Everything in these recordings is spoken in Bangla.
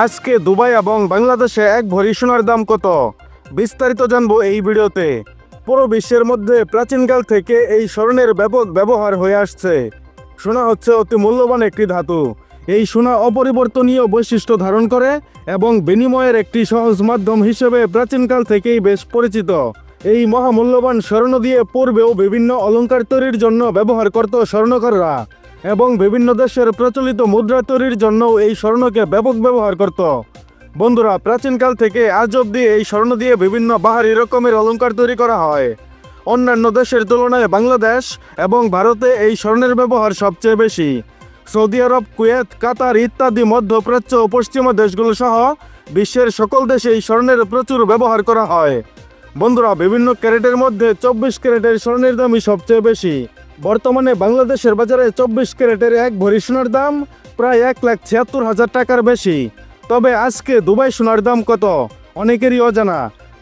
আজকে দুবাই এবং বাংলাদেশে এক ভরি সোনার দাম কত? বিস্তারিত জানব এই ভিডিওতে। পুরো বিশ্বের মধ্যে প্রাচীনকাল থেকে এই স্বর্ণের ব্যাপক ব্যবহার হয়ে আসছে। সোনা হচ্ছে অতি মূল্যবান একটি ধাতু। এই সোনা অপরিবর্তনীয় বৈশিষ্ট্য ধারণ করে এবং বিনিময়ের একটি সহজ মাধ্যম হিসেবে প্রাচীনকাল থেকেই বেশ পরিচিত। এই মহামূল্যবান স্বর্ণ দিয়ে পূর্বেও বিভিন্ন অলংকার তৈরির জন্য ব্যবহার করত স্বর্ণকাররা এবং বিভিন্ন দেশের প্রচলিত মুদ্রা তৈরির জন্য এই স্বর্ণকে ব্যাপক ব্যবহার করত। বন্ধুরা, প্রাচীনকাল থেকে আজ অবধি এই স্বর্ণ দিয়ে বিভিন্ন বাহারি রকমের অলঙ্কার তৈরি করা হয়। অন্যান্য দেশের তুলনায় বাংলাদেশ এবং ভারতে এই স্বর্ণের ব্যবহার সবচেয়ে বেশি। সৌদি আরব, কুয়েত, কাতার ইত্যাদি মধ্যপ্রাচ্য ও পশ্চিমা দেশগুলো সহ বিশ্বের সকল দেশে এই স্বর্ণের প্রচুর ব্যবহার করা হয়। বন্ধুরা, বিভিন্ন ক্যারেটের মধ্যে চব্বিশ ক্যারেটের স্বর্ণের দামই সবচেয়ে বেশি। বর্তমানে বাংলাদেশের বাজারে চব্বিশ ক্যারেটের এক ভরি সোনার দাম প্রায় এক লাখ ছিয়াত্তর হাজার টাকার বেশি। তবে আজকে দুবাই সোনার দাম কত? অনেকেরই অজানা।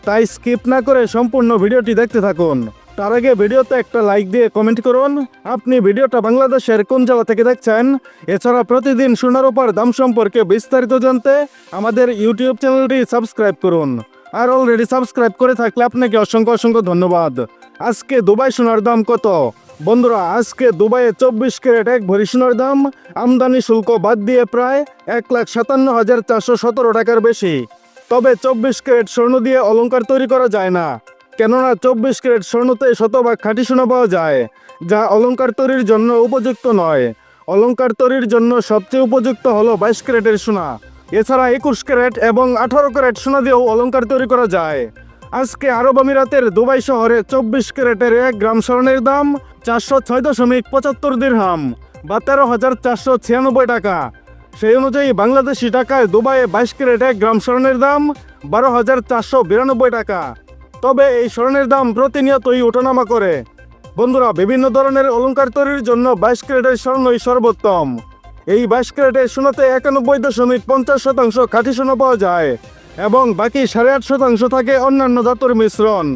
তাই স্কিপ না করে সম্পূর্ণ ভিডিওটি দেখতে থাকুন। তার আগে ভিডিওতে একটা লাইক দিয়ে কমেন্ট করুন, আপনি ভিডিওটা বাংলাদেশের কোন জেলা থেকে দেখছেন? এছাড়া প্রতিদিন সোনার উপর দাম সম্পর্কে বিস্তারিত জানতে আমাদের ইউটিউব চ্যানেলটি সাবস্ক্রাইব করুন। আর অলরেডি সাবস্ক্রাইব করে থাকলে আপনাকে অসংখ্য অসংখ্য ধন্যবাদ। আজকে দুবাই সোনার দাম কত? বন্ধুরা, আজকে দুবাইয়ে চব্বিশ ক্যারেট এক ভরি সোনার দাম। আমদানি শুল্ক বাদ দিয়ে প্রায় এক লাখ সাতান্ন হাজার চারশো সতেরো টাকার বেশি। তবে চব্বিশ ক্যারেট স্বর্ণ দিয়ে অলংকার তৈরি করা যায় না। কেননা চব্বিশ ক্যারেট স্বর্ণতে শতভাগ খাঁটি সোনা পাওয়া যায়, যা অলংকার তৈরির জন্য উপযুক্ত নয়। অলংকার তৈরির জন্য সবচেয়ে উপযুক্ত হলো বাইশ ক্যারেটের সোনা। এছাড়া একুশ ক্যারেট এবং আঠারো ক্যারেট সোনা দিয়েও অলংকার তৈরি করা যায়। আজকে আরব আমিরাতের দুবাই শহরে চব্বিশ ক্যারেটের এক গ্রাম স্বর্ণের দাম চারশো ছয় দশমিক পঁচাত্তর দিরহাম বা তেরো হাজার চারশো ছিয়ানব্বই টাকা। সেই অনুযায়ী বাংলাদেশি টাকায় দুবাইয়ে বাইশ ক্যারেট এক গ্রাম স্বর্ণের দাম বারো হাজার চারশো বিরানব্বই টাকা। তবে এই স্বর্ণের দাম প্রতিনিয়তই ওঠানামা করে। বন্ধুরা, বিভিন্ন ধরনের অলঙ্কার তৈরির জন্য বাইশ ক্যারেটের স্বর্ণই সর্বোত্তম। এই বাইশ ক্যারেটে সোনাতে একানব্বই দশমিক পঞ্চাশ শতাংশ খাঁটি সোনা পাওয়া যায়। এবং বাকি সাড়ে আট শতাংশ থাকে অন্যান্য ধাতুর মিশ্রণ।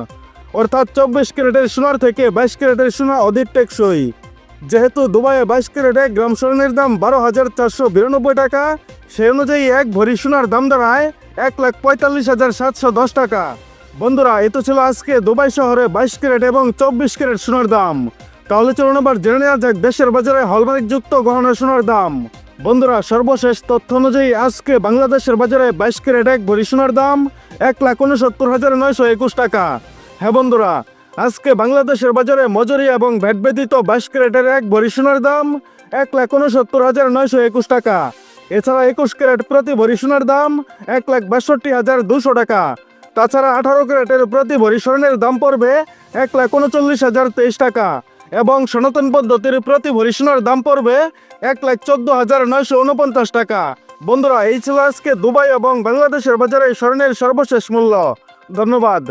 অর্থাৎ চব্বিশ ক্যারেটের সোনার থেকে বাইশ ক্যারেটের সোনা অধিক টেকসই। যেহেতু দুবাইয়ে বাইশ ক্যারেট গ্রাম স্বর্ণের দাম বারো হাজার চারশো বিরানব্বই টাকা, সেই অনুযায়ী এক ভরি সোনার দাম দাঁড়ায় এক লাখ পঁয়তাল্লিশ হাজার সাতশো দশ টাকা। বন্ধুরা, এ তো ছিল আজকে দুবাই শহরে বাইশ ক্যারেট এবং চব্বিশ ক্যারেট সোনার দাম। তাহলে চলুন আবার জেনে নেওয়া যাক দেশের বাজারে হলমার্ক যুক্ত গহনা সোনার দাম। বন্ধুরা, সর্বশেষ তথ্য অনুযায়ী আজকে বাংলাদেশের বাজারে বাইশ ক্যারেট এক ভরি সোনার দাম এক লাখ উনসত্তর হাজার নয়শো একুশ টাকা। হ্যাঁ বন্ধুরা, আজকে বাংলাদেশের বাজারে মজুরি এবং ভ্যাট ব্যতীত বাইশ ক্যারেটের এক ভরি সোনার দাম এক লাখ উনসত্তর হাজার নয়শো একুশ টাকা। এছাড়া একুশ ক্যারেট প্রতি ভরি সোনার দাম এক লাখ বাষট্টি হাজার দুশো টাকা। তাছাড়া আঠারো ক্যারেটের প্রতি ভরি স্বর্ণের দাম পড়বে এক লাখ উনচল্লিশ হাজার তেইশ টাকা। এবং সনাতন পদ্ধতির প্রতি ভরি সোনার দাম পড়বে এক লাখ চোদ্দ হাজার নয়শো উনপঞ্চাশ টাকা। বন্ধুরা, এই ছিল আজকে দুবাই এবং বাংলাদেশের বাজারে স্বর্ণের সর্বশেষ মূল্য। ধন্যবাদ।